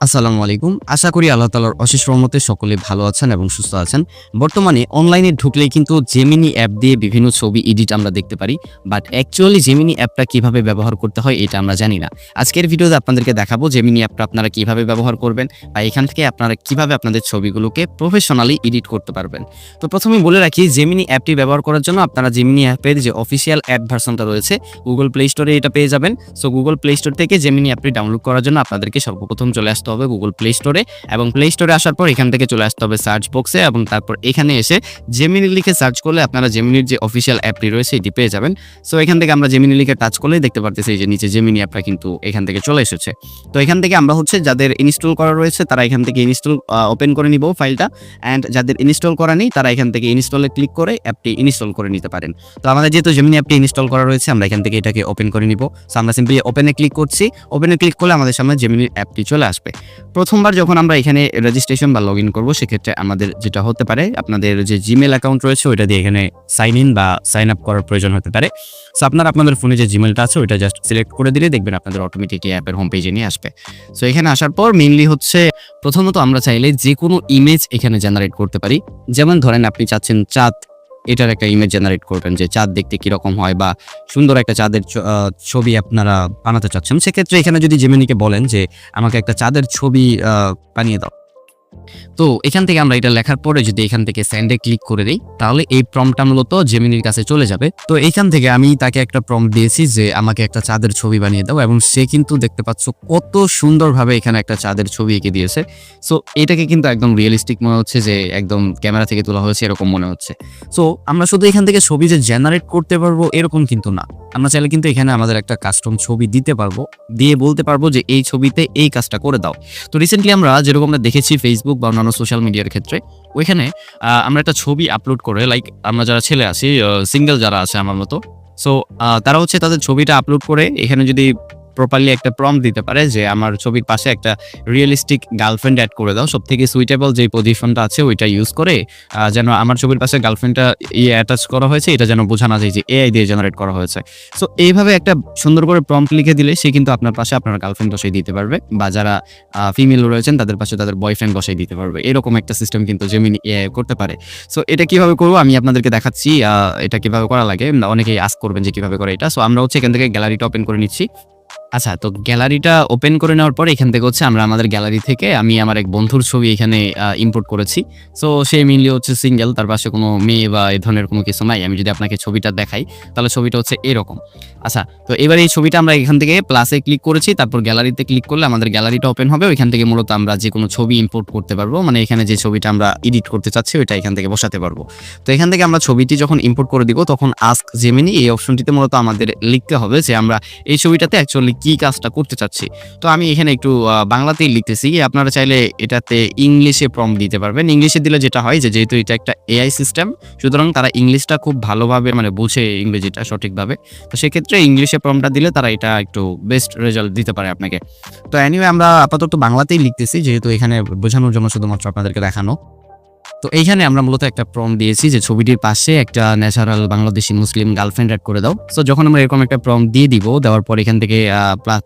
আসসালামু আলাইকুম। আশা করি আল্লাহ তালার অশেষ রহমতে সকলে ভালো আছেন এবং সুস্থ আছেন। বর্তমানে অনলাইনে ঢুকলেই কিন্তু জেমিনি অ্যাপ দিয়ে বিভিন্ন ছবি এডিট আমরা দেখতে পারি। বাট অ্যাকচুয়ালি জেমিনি অ্যাপটা কীভাবে ব্যবহার করতে হয় এটা আমরা জানি না। আজকের ভিডিওতে আপনাদেরকে দেখাবো জেমিনি অ্যাপটা আপনারা কীভাবে ব্যবহার করবেন বা এখান থেকে আপনারা কীভাবে আপনাদের ছবিগুলোকে প্রফেশনালি এডিট করতে পারবেন। তো প্রথমে বলে রাখি জেমিনি অ্যাপটি ব্যবহার করার জন্য আপনারা জেমিনি অ্যাপের যে অফিসিয়াল অ্যাপ ভার্সনটা রয়েছে গুগল প্লে স্টোরে এটা পেয়ে যাবেন। সো গুগল প্লে স্টোর থেকে জেমিনি অ্যাপটি ডাউনলোড করার জন্য আপনাদেরকে সর্বপ্রথম চলে আসতে হবে গুগল প্লে স্টোরে এবং প্লে স্টোরে আসার পর এখান থেকে চলে আসতে হবে সার্চ বক্সে এবং তারপর এখানে এসে জেমিনি লিখে সার্চ করলে আপনারা জেমিনির যে অফিসিয়াল অ্যাপটি রয়েছে এটি পেয়ে যাবেন। সো এখান থেকে আমরা জেমিনি লিখে টাচ করলেই দেখতে পারতেছি যে নিচে জেমিনি অ্যাপটা কিন্তু এখান থেকে চলে এসেছে। তো, এখান থেকে আমরা হচ্ছে যাদের ইনস্টল করা রয়েছে তারা এখান থেকে ইনস্টল ওপেন করে নিব ফাইলটা অ্যান্ড যাদের ইনস্টল করা নেই তারা এখান থেকে ইনস্টলে ক্লিক করে অ্যাপটি ইনস্টল করে নিতে পারেন। তো, আমাদের যেহেতু জেমিনি অ্যাপটি ইনস্টল করা রয়েছে আমরা এখান থেকে এটাকে ওপেন করে নিব। সো আমরা সিম্পলি ওপেনে ক্লিক করছি। ওপেনে ক্লিক করলে আমাদের সামনে জেমিনির অ্যাপটি চলে আসবে। প্রথমবার যখন আমরা এখানে রেজিস্ট্রেশন বা লগ ইন করব, সেক্ষেত্রে আমাদের যেটা হতে পারে, আপনাদের যে জিমেল অ্যাকাউন্ট রয়েছে, ওইটা দিয়ে এখানে সাইন ইন বা সাইন আপ করার প্রয়োজন হতে পারে। সো আপনার আপনাদের ফোনে যে জিমেলটা আছে, ওইটা জাস্ট সিলেক্ট করে দিলে দেখবেন আপনাদের অটোমেটিকলি অ্যাপের হোম পেজে নিয়ে আসবে। সো এখানে আসার পর মেইনলি হচ্ছে, প্রথমত আমরা চাইলে যে কোনো ইমেজ এখানে জেনারেট করতে পারি। যেমন ধরেন আপনি চাচ্ছেন চাঁদ এটার একটা ইমেজ জেনারেট করবেন যে চাঁদ দেখতে কীরকম হয় বা সুন্দর একটা চাঁদের ছবি আপনারা বানাতে চাচ্ছেন। সেক্ষেত্রে এখানে যদি জেমিনিকে বলেন যে, আমাকে একটা চাঁদের ছবি বানিয়ে দাও। তো এখান থেকে আমরা এটা লেখার পরে যদি এখান থেকে স্যান্ডে ক্লিক করে দিই, তাহলে এই প্রমটা মূলত জেমিনির কাছে চলে যাবে। তো এখান থেকে আমি তাকে একটা প্রম দিয়েছি যে আমাকে একটা চাঁদের ছবি বানিয়ে দাও এবং সে কিন্তু দেখতে পাচ্ছ কত সুন্দরভাবে এখানে একটা চাঁদের ছবি এঁকে দিয়েছে। সো এটাকে কিন্তু একদম রিয়েলিস্টিক মনে হচ্ছে যে একদম ক্যামেরা থেকে তোলা হয়েছে এরকম মনে হচ্ছে। সো আমরা শুধু এখান থেকে ছবি যে জেনারেট করতে পারব এরকম কিন্তু না। আমরা চাইলে কিন্তু এখানে আমাদের একটা কাস্টম ছবি দিতে পারব, দিয়ে বলতে পারব যে এই ছবিতে এই কাজটা করে দাও। তো রিসেন্টলি আমরা যেরকম আমরা দেখেছি ফেসবুক বা অন্যান্য সোশ্যাল মিডিয়ার ক্ষেত্রে, ওইখানে আমরা একটা ছবি আপলোড করে লাইক আমরা যারা ছেলে আছি সিঙ্গেল যারা আছে আমার মতো সো তারা হচ্ছে তাদের ছবিটা আপলোড করে, এখানে যদি প্রপারলি একটা প্রম দিতে পারে যে আমার ছবির পাশে একটা রিয়েলিস্টিক গার্লফ্রেন্ড অ্যাড করে দাও। সব থেকে সুইটেবল যে পজিশনটা আছে ওইটা ইউজ করে যেন আমার ছবির পাশে গার্লফ্রেন্ডটা ইয়ে অ্যাটাচ করা হয়েছে, এটা যেন বোঝা না যায় যে এআই দিয়ে জেনারেট করা হয়েছে। সো এইভাবে একটা সুন্দর করে প্রম্পট লিখে দিলে সে কিন্তু আপনার পাশে আপনার গার্লফ্রেন্ড বসাই দিতে পারবে বা যারা ফিমেল রয়েছেন তাদের পাশে তাদের বয়ফ্রেন্ড বসাই দিতে পারবে। এরকম একটা সিস্টেম কিন্তু জেমিনি এআই করতে পারে। সো এটা কীভাবে করব আমি আপনাদেরকে দেখাচ্ছি এটা কীভাবে করা লাগে। অনেকেই আস্ক করবেন যে কীভাবে করে এটা। সো আমরা হচ্ছে এখান থেকে গ্যালারিটা ওপেন করে নিচ্ছি। আচ্ছা তো গ্যালারিটা ওপেন করে নেওয়ার পর এখান থেকে হচ্ছে আমরা আমাদের গ্যালারি থেকে আমি আমার এক বন্ধুর ছবি এখানে ইম্পোর্ট করেছি। সো সে মেনলি হচ্ছে সিঙ্গেল তার পাশে কোনো মেয়ে বা এই ধরনের কোনো কিছু নাই। আমি যদি আপনাকে ছবিটা দেখাই, তাহলে ছবিটা হচ্ছে এরকম। আচ্ছা তো এবার এই ছবিটা আমরা এখান থেকে প্লাসে ক্লিক করেছি, তারপর গ্যালারিতে ক্লিক করলে আমাদের গ্যালারিটা ওপেন হবে। ওইখান থেকে মূলত আমরা যে কোনো ছবি ইম্পোর্ট করতে পারব। মানে এখানে যে ছবিটা আমরা এডিট করতে চাচ্ছি, ওইটা এখান থেকে বসাতে পারব। তো এখান থেকে আমরা ছবিটি যখন ইম্পোর্ট করে দিব, তখন আস্ক জেমিনি এই অপশনটিতে মূলত আমাদের লিখতে হবে যে আমরা এই ছবিটাতে অ্যাকচুয়ালি কি কাজটা করতে চাচ্ছি? তো আমি এখানে একটু বাংলাতেই লিখতেছি। আপনারা চাইলে এটাতে ইংলিশে প্রম দিতে পারবেন। ইংলিশে দিলে যেটা হয় যে, যেহেতু এটা একটা এআই সিস্টেম সুতরাং তারা ইংলিশটা খুব ভালোভাবে মানে বুঝে ইংরেজিটা সঠিকভাবে। তো সেক্ষেত্রে ইংলিশে প্রমটা দিলে তারা এটা একটু বেস্ট রেজাল্ট দিতে পারে আপনাকে। তো অ্যানিওয়ে আমরা আপাতত বাংলাতেই লিখতেছি, যেহেতু এখানে বোঝানোর জন্য শুধুমাত্র আপনাদেরকে দেখানো। তো এইখানে আমরা মূলত একটা প্রম দিয়েছি যে ছবিটির পাশে একটা ন্যাচারাল বাংলাদেশি মুসলিম গার্লফ্রেন্ড অ্যাড করে দাও। সো যখন আমরা এরকম একটা প্রম দিয়ে দিব, দেওয়ার পর এখান থেকে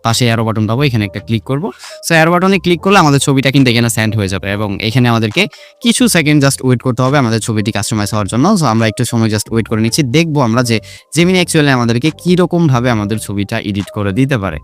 পাশে অ্যারো বাটন পাবো, এখানে একটা ক্লিক করব। সো অ্যারো বাটনে ক্লিক করলে আমাদের ছবিটা কিন্তু এখানে সেন্ড হয়ে যাবে এবং এখানে আমাদেরকে কিছু সেকেন্ড জাস্ট ওয়েট করতে হবে আমাদের ছবিটি কাস্টমাইজ হওয়ার জন্য। সো আমরা একটু সময় জাস্ট ওয়েট করে নিচ্ছি, দেখব আমরা যে জেমিনি অ্যাকচুয়ালি আমাদেরকে কীরকমভাবে আমাদের ছবিটা এডিট করে দিতে পারে।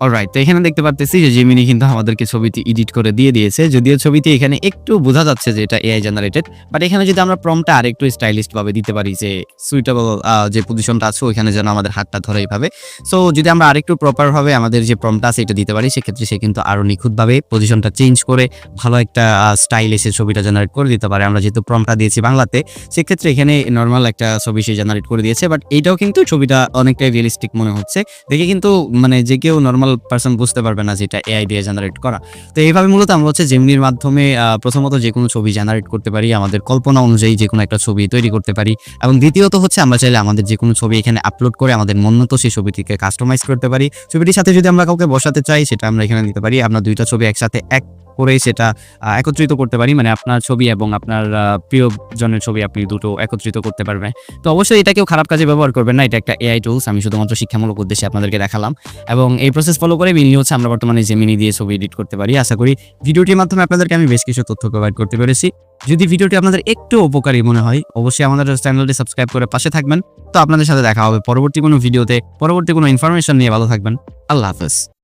অলরাইট তো এখানে দেখতে পারতেছি যে জিমিনি কিন্তু আমাদেরকে ছবিটি এডিট করে দিয়ে দিয়েছে। যদিও ছবিতে এখানে একটু বোঝা যাচ্ছে যে এটা এআই জেনারেটেড বাট এখানে যদি আমরা প্রমটা আরেকটু স্টাইলিশ ভাবে দিতে পারি যে সুইটেবল যে পজিশনটা আছে, ওইখানে যেন আমাদের হাতটা ধরে এইভাবে। সো যদি আমরা আরেকটু প্রপার ভাবে আমাদের যে প্রমটা আছে, এটা দিতে পারি, সেক্ষেত্রে সে কিন্তু আরও নিখুঁতভাবে পজিশনটা চেঞ্জ করে, ভালো একটা স্টাইল এসে ছবিটা জেনারেট করে দিতে পারে। আমরা যেহেতু প্রমটা দিয়েছি বাংলাতে, সেক্ষেত্রে এখানে নর্মাল একটা ছবি সে জেনারেট করে দিয়েছে বাট এইটাও কিন্তু ছবিটা অনেকটাই রিয়েলিস্টিক মনে হচ্ছে। দেখে কিন্তু মানে যে কেউ নর্মাল পার্সন বুঝতে পারবে না যেটা এআই দিয়ে জেনারেট করা। তো এইভাবে মূলত আমরা হচ্ছে জেমনির মাধ্যমে প্রথমত যে কোনো ছবি জেনারেট করতে পারি, আমাদের কল্পনা অনুযায়ী যে কোনো একটা ছবি তৈরি করতে পারি এবং দ্বিতীয়ত হচ্ছে আমরা চাইলে আমাদের যে কোনো ছবি এখানে আপলোড করে আমাদের মন মতো সেই ছবিটিকে কাস্টমাইজ করতে পারি। ছবিটির সাথে যদি আমরা কাউকে বসাতে চাই, সেটা আমরা এখানে নিতে পারি। আমরা দুইটা ছবি একসাথে এক করে সেটা একত্রিত করতে পারি। মানে আপনার ছবি এবং আপনার প্রিয়জনের ছবি আপনি দুটো একত্রিত করতে পারবেন। তো অবশ্যই এটা কেউ খারাপ কাজে ব্যবহার করবেন না। এটা একটা এআই টুলস আমি শুধুমাত্র শিক্ষামূলক উদ্দেশ্যে আপনাদেরকে দেখালাম। এবং এই প্রসেস ফলো করে মেনলি হচ্ছে আমরা বর্তমানে জেমিনি দিয়ে ছবি এডিট করতে পারি। আশা করি ভিডিওটির মাধ্যমে আপনাদেরকে আমি বেশ কিছু তথ্য প্রোভাইড করতে পেরেছি। যদি ভিডিওটি আপনাদের একটু উপকারী মনে হয়, অবশ্যই আমাদের চ্যানেলটি সাবস্ক্রাইব করে পাশে থাকবেন। তো আপনাদের সাথে দেখা হবে পরবর্তী কোনো ভিডিওতে পরবর্তী কোনো ইনফরমেশন নিয়ে ভালো থাকবেন। আল্লাহ হাফেজ।